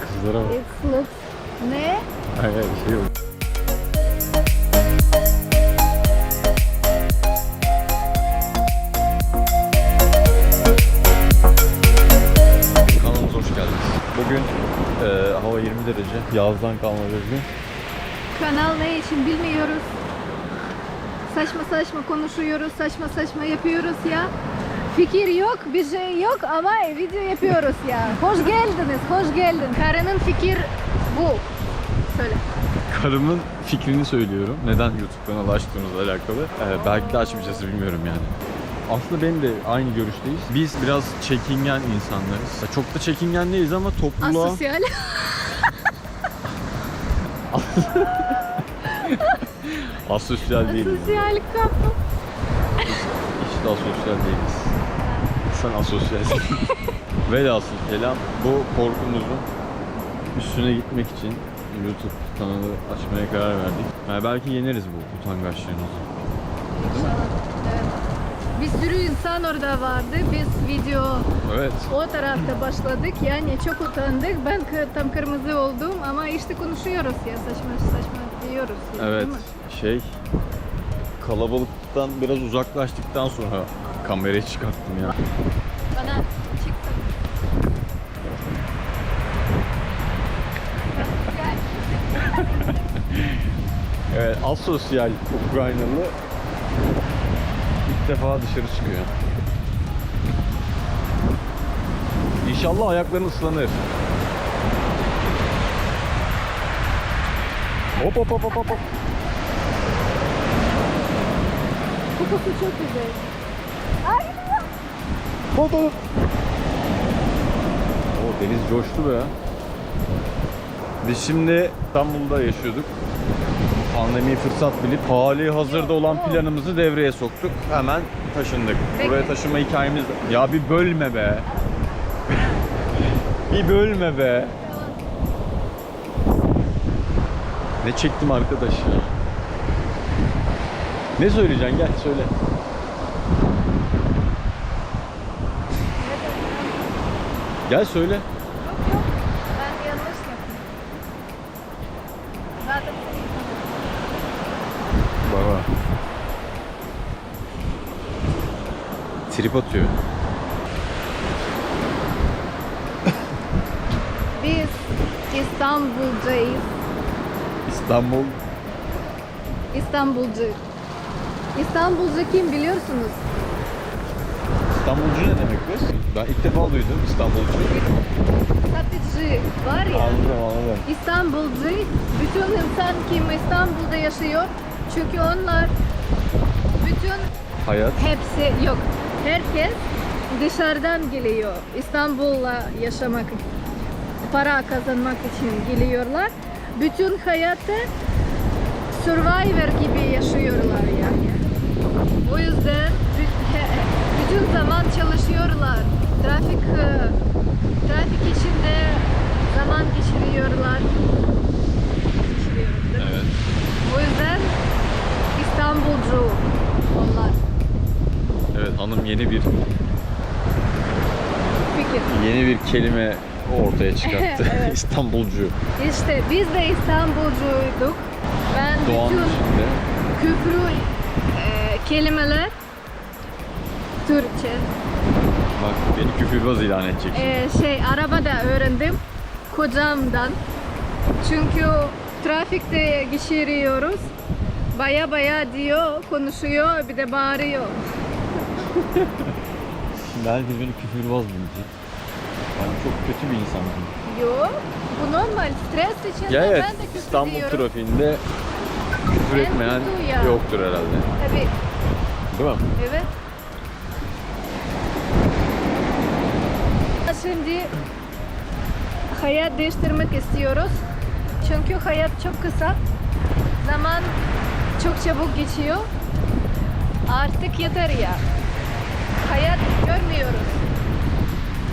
Var. It looks... Ne? Hayır hayır bir şey yok. Kanalımıza hoş geldiniz. Bugün e, hava 20 derece. Yazdan kalma bir gün. Kanal ne için bilmiyoruz. Saçma saçma konuşuyoruz, saçma saçma yapıyoruz ya. Fikir yok, bir şey yok ama video yapıyoruz ya. Hoş geldiniz, hoş geldin. Karının fikir bu. Söyle. Karımın fikrini söylüyorum. Neden YouTube kanalı açtığımızla alakalı. E, belki de açmayacağız bilmiyorum yani. Aslında benim de aynı görüşteyiz. Biz biraz çekingen insanlarız. Ya Çok da çekingen değiliz ama topluluğa... Asosyal. Asosyal değiliz. Asosyal kapı. De asosyal değiliz. Sen asosyalsin. Velhasıl kelam bu korkumuzun üstüne gitmek için YouTube kanalı açmaya karar verdik. Yani belki yeneriz bu utangaçlığımızı. Bir sürü insan orada vardı. Biz video Evet. o tarafta başladık. Yani çok utandık. Ben kı- tam kırmızı oldum ama işte konuşuyoruz ya saçma saçma diyoruz. ya, Evet. değil mi? Şey kalabalıktan biraz uzaklaştıktan sonra kamerayı çıkarttım ya. Bana çıktı. Evet, asosyal Ukraynalı ilk defa dışarı çıkıyor. İnşallah ayakların ıslanır. Hop hop hop hop hop. Kokusu çok güzel. Hop hop. O deniz coştu be. Biz şimdi İstanbul'da yaşıyorduk. Pandemiyi fırsat bilip hali hazırda olan planımızı devreye soktuk. Hemen taşındık. Buraya taşınma hikayemiz... Ya bir bölme be. bir bölme be. Ne çektim arkadaş ya. Ne söyleyeceksin gel söyle. Gel söyle. Ben yanlış yaptım. Zaten. Baba. Trip atıyor. Biz İstanbul'dayız. İstanbul. İstanbulcu. İstanbulcu kim biliyorsunuz? İstanbulcu ne demek kız? Ben ilk defa duydum İstanbulcu. Satıcı var ya. Anladım anladım. İstanbulcu bütün insan kim İstanbul'da yaşıyor. Çünkü onlar bütün Hayat. hepsi yok. Herkes dışarıdan geliyor. İstanbul'la yaşamak, para kazanmak için geliyorlar. Bütün hayatı survivor gibi yaşıyorlar. O yüzden bütün zaman çalışıyorlar. Trafik e, trafik içinde zaman geçiriyorlar. Evet. O yüzden İstanbulcu onlar. Evet hanım yeni bir Fikir. yeni bir kelime ortaya çıkarttı. Evet. İstanbulcu. İşte biz de İstanbulcuyduk. Ben Doğanın bütün içinde. küfrü kelimeler Türkçe Bak beni küfürbaz ilan edecek. e, şey arabada öğrendim kocamdan. Çünkü trafikte geçiriyoruz. Baya baya diyor, konuşuyor, bir de bağırıyor. Şimdi herkes beni küfürbaz bilecek. Ben çok kötü bir insanım. Yok, bu normal. Stres içinde Ya evet ben de küfür İstanbul diyorum. trafiğinde küfür En etmeyen yoktur herhalde. Tabii, Değil mi? evet. Şimdi hayat değiştirmek istiyoruz. Çünkü hayat çok kısa. Zaman çok çabuk geçiyor. Artık yeter ya. Hayat görmüyoruz.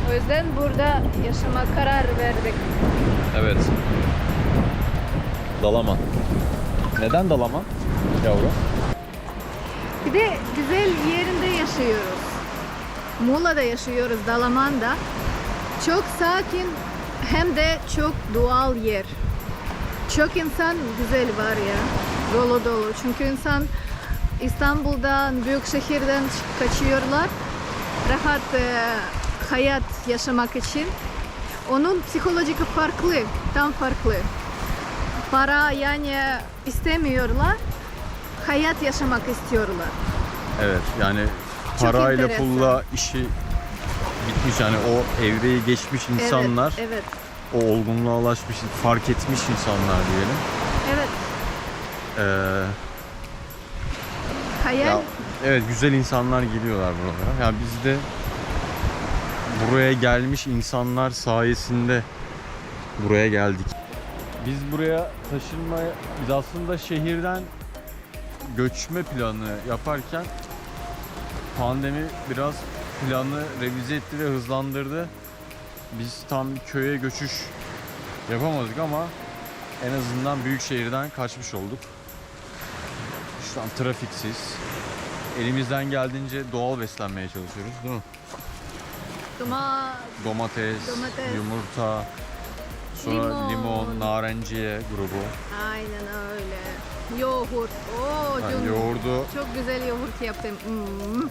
O yüzden burada yaşama karar verdik. Evet. Dalaman. Neden Dalaman yavrum? Bir de güzel yerinde yaşıyoruz. Muğla'da yaşıyoruz, Dalaman'da. Çok sakin hem de çok doğal yer. Çok insan güzel var ya. Dolu dolu. Çünkü insan İstanbul'dan, büyük şehirden kaçıyorlar. Rahat e, hayat yaşamak için. Onun psikolojik farklı, tam farklı. Para yani istemiyorlar. Hayat yaşamak istiyorlar. Evet yani Çok parayla enteresan. pulla işi bitmiş yani o evreyi geçmiş insanlar, Evet, evet, o olgunluğa ulaşmış, fark etmiş insanlar diyelim. evet. Ee, Hayal ya, evet güzel insanlar geliyorlar buralara. Ya biz de buraya gelmiş insanlar sayesinde buraya geldik. Biz buraya taşınmaya, biz aslında şehirden göçme planı yaparken pandemi biraz planı revize etti ve hızlandırdı. Biz tam köye göçüş yapamadık ama en azından büyük şehirden kaçmış olduk. Şu an trafiksiz. Elimizden geldiğince doğal beslenmeye çalışıyoruz değil mi? Duma, Domates, Domates. yumurta, sonra Limon. limon, narenciye grubu. aynen öyle. Yoğurt. Oo, Yani canım. yoğurdu Çok güzel yoğurt yaptım. Hmm.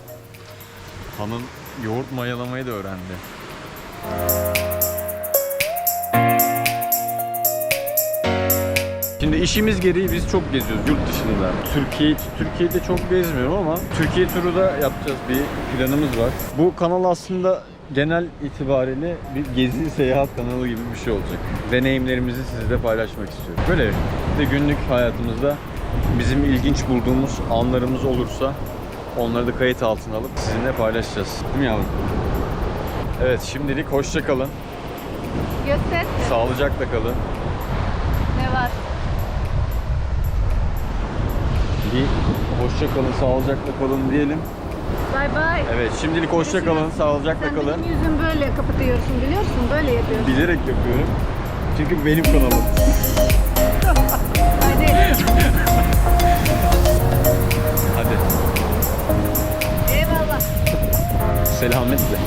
hanım yoğurt mayalamayı da öğrendi. Şimdi işimiz gereği biz çok geziyoruz yurt dışında. Türkiye Türkiye'de çok gezmiyorum ama Türkiye turu da yapacağız bir planımız var. Bu kanal aslında genel itibariyle bir gezi seyahat kanalı gibi bir şey olacak. Deneyimlerimizi sizle paylaşmak istiyorum. Böyle de günlük hayatımızda bizim ilginç bulduğumuz anlarımız olursa onları da kayıt altına alıp sizinle paylaşacağız. Değil mi yavrum? Evet şimdilik hoşça kalın. Göster. Sağlıcakla kalın. Ne var? Bir hoşça kalın, sağlıcakla kalın diyelim. Bye bye. Evet, şimdilik hoşça kalın, sağlıcakla Sen kalın. benim yüzümü böyle kapatıyorsun biliyorsun. Böyle yapıyorsun. Bilerek yapıyorum. Çünkü benim kanalım. Hadi. Hadi. Eyvallah. Selametle.